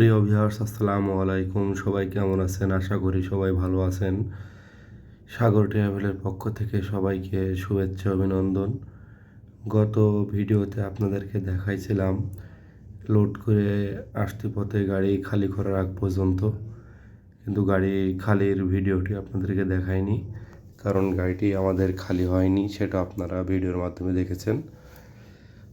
প্রিয় ভিউয়ার্স, আসসালামু আলাইকুম। সবাই কেমন আছেন? আশা করি সবাই ভালো আছেন। সাগর ট্রাভেলের পক্ষ থেকে সবাইকে শুভেচ্ছা, অভিনন্দন। গত ভিডিওতে আপনাদেরকে দেখাইছিলাম লোড করে আসতে পথে গাড়ি খালি করার আগ পর্যন্ত। কিন্তু গাড়ি খালির ভিডিওটি আপনাদেরকে দেখাইনি, কারণ গাড়িটি আমাদের খালি হয়নি, সেটা আপনারা ভিডিওর মাধ্যমে দেখেছেন।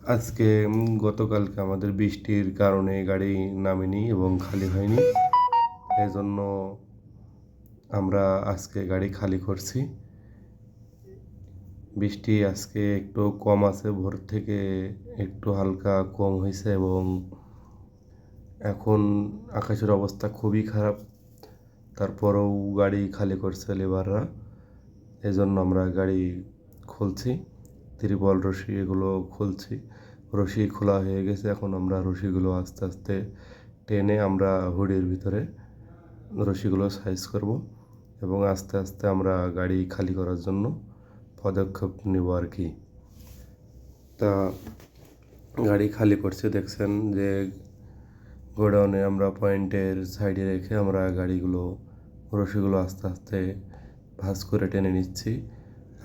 আজকে গতকালকে আমাদের বৃষ্টির কারণে গাড়ি নামেনি এবং খালি হয়নি। এজন্য আমরা আজকে গাড়ি খালি করছি। বৃষ্টি আজকে একটু কম আছে, ভোর থেকে একটু হালকা কম হয়েছে এবং এখন আকাশের অবস্থা খুবই খারাপ। তারপরেও গাড়ি খালি করছে লেবাররা। এজন্য আমরা গাড়ি খুলছি, ত্রিপল রশি এগুলো খুলছি। রশি খোলা হয়ে গেছে। এখন আমরা রশিগুলো আস্তে আস্তে টেনে আমরা হুডির ভিতরে রশিগুলো সাইজ করব এবং আস্তে আস্তে আমরা গাড়ি খালি করার জন্য পদক্ষেপ নেব আর কি। তা গাড়ি খালি করছে, দেখছেন যে গোডাউনে আমরা পয়েন্টের সাইডে রেখে আমরা গাড়িগুলো, রশিগুলো আস্তে আস্তে ভাঁজ করে টেনে নিচ্ছি।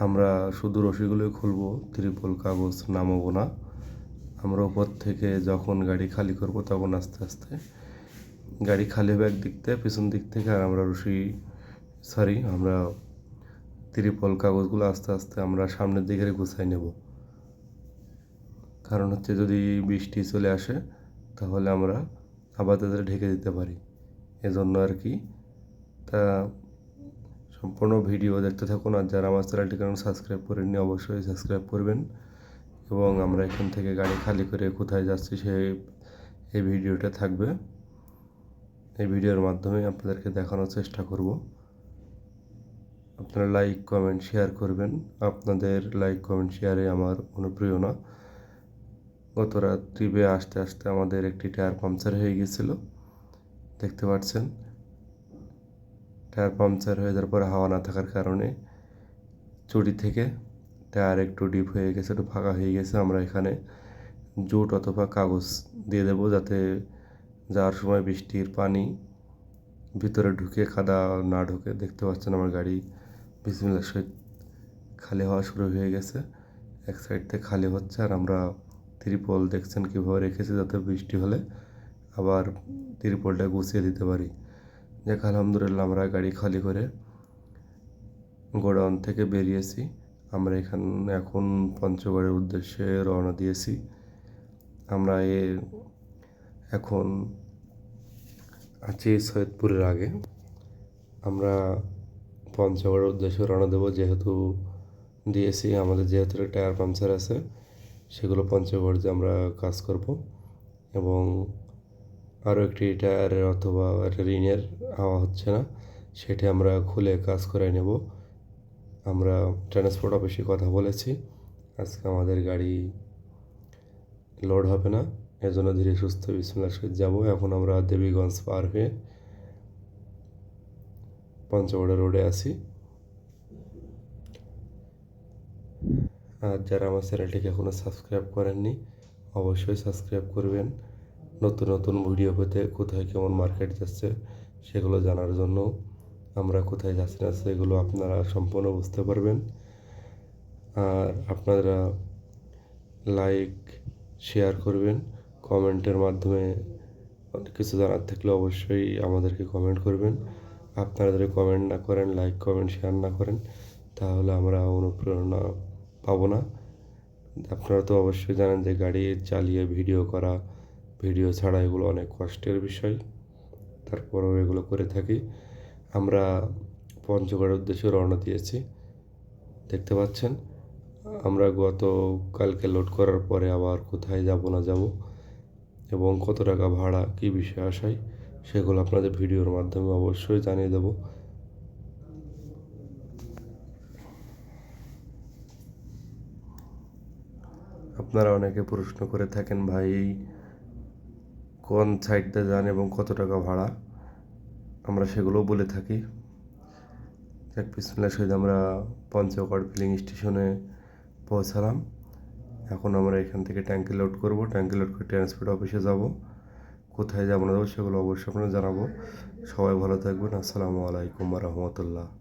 আমরা শুধু রশিগুলোই খুলবো, ত্রিপল কাগজ নামাবো না। আমরা উপর থেকে যখন গাড়ি খালি করব তখন আস্তে আস্তে গাড়ি খালি হবে একদিক থেকে, পিছন দিক থেকে, আর আমরা রশি সরি আমরা ত্রিপল কাগজগুলো আস্তে আস্তে আমরা সামনের দিকে গুছাই নেব। কারণ হচ্ছে যদি বৃষ্টি চলে আসে তাহলে আমরা আবার তাদের ঢেকে দিতে পারি। এজন্য আর কি তা সম্পূর্ণ ভিডিও দেখতে থাকুন, আর যারা আমার চ্যানেলটিকে এখন সাবস্ক্রাইব করেননি অবশ্যই সাবস্ক্রাইব করবেন। এবং আমরা এখান থেকে গাড়ি খালি করে কোথায় যাচ্ছি সে, এই ভিডিওটা থাকবে। এই ভিডিওর মাধ্যমে আপনাদেরকে দেখানোর চেষ্টা করব। আপনারা লাইক কমেন্ট শেয়ার করবেন। আপনাদের লাইক কমেন্ট শেয়ারে আমার অনুপ্রিয় না গত রাত্রিবে আসতে আসতে আমাদের একটি টায়ার পাংচার হয়ে গিয়েছিল। দেখতে পাচ্ছেন? টায়ার পাংচার হয়ে যাওয়ার পরে হাওয়া না থাকার কারণে চুরি থেকে টায়ার একটু ডিপ হয়ে গেছে, একটু ফাঁকা হয়ে গেছে, আমরা এখানে জুট অথবা কাগজ দিয়ে দেবো যাতে যাওয়ার সময় বৃষ্টির পানি ভিতরে ঢুকে কাদা না ঢুকে, দেখতে পাচ্ছেন আমার গাড়ি বিসমিল্লার সহিত খালি হওয়া শুরু হয়ে গেছে, এক সাইড থেকে খালি হচ্ছে আর আমরা ত্রিপল দেখছেন কীভাবে রেখেছি যাতে বৃষ্টি হলে আবার ত্রিপলটা গুছিয়ে দিতে পারি। দেখ আলহামদুলিল্লাহ আমরা গাড়ি খালি করে গোডাউন থেকে বেরিয়েছি। আমরা এখান, এখন পঞ্চগড়ের উদ্দেশ্যে রওনা দিয়েছি। আমরা এ, এখন আছি সৈয়দপুরের আগে। আমরা পঞ্চগড়ের উদ্দেশ্যে রওনা দেবো, যেহেতু দিয়েছি, আমাদের যেহেতু টায়ার পাংচার আছে, সেগুলো পঞ্চগড় যে আমরা কাজ করব। এবং আরও একটি টায়ারের অথবা ঋণের হাওয়া হচ্ছে না, সেটি আমরা খুলে কাজ করে নেব। আমরা ট্রান্সপোর্ট অফিসে কথা বলেছি। আজকে আমাদের গাড়ি লোড হবে না। এর জন্য ধীরে সুস্থ সহিত যাব। এখন আমরা দেবীগঞ্জ পার হয়ে পঞ্চগড় রোডে আছি। আর যারা আমার চ্যানেলটিকে এখনও সাবস্ক্রাইব করেননি, অবশ্যই সাবস্ক্রাইব করবেন। নতুন নতুন ভিডিও পেতে কোথায় কেমন মার্কেট যাচ্ছে, সেগুলো জানার জন্য আমরা কোথায় যাচ্ছি না সেগুলো আপনারা সম্পূর্ণ বুঝতে পারবেন। আর আপনারা লাইক শেয়ার করবেন। কমেন্টের মাধ্যমে অনেক কিছু জানার থাকলে অবশ্যই আমাদেরকে কমেন্ট করবেন। আপনারা যদি কমেন্ট না করেন লাইক কমেন্ট শেয়ার না করেন, তাহলে আমরা অনুপ্রেরণা পাবো না। আপনারা তো অবশ্যই জানেন যে গাড়ি চালিয়ে ভিডিও করা ভিডিও ছাড়া এগুলো অনেক কষ্টের বিষয়। তারপরেও এগুলো করে থাকি। আমরা পঞ্চগড়ের উদ্দেশ্যে রওনা দিয়েছি। দেখতে পাচ্ছেন, আমরা গত কালকে লোড করার পরে আবার কোথায় যাব না যাব এবং কত টাকা ভাড়া, কী বিষয়ে আসায় সেগুলো আপনাদের ভিডিওর মাধ্যমে অবশ্যই জানিয়ে দেবো। আপনারা অনেকে প্রশ্ন করে থাকেন, ভাই, কোন সাইডটা যান এবং কত টাকা ভাড়া? আমরা সেগুলোও বলে থাকি। এক বিসমিল্লার সহিত আমরা পঞ্চগড় ফিলিং স্টেশনে পৌঁছালাম। এখন আমরা এখান থেকে ট্যাঙ্কি লোড করব। ট্যাঙ্কি লোড করে ট্রান্সপোর্ট অফিসে যাব। কোথায় যাব না যাব সেগুলো অবশ্যই আপনারা জানাব। সবাই ভালো থাকবেন। আসসালামু আলাইকুম রহমতুল্লাহ।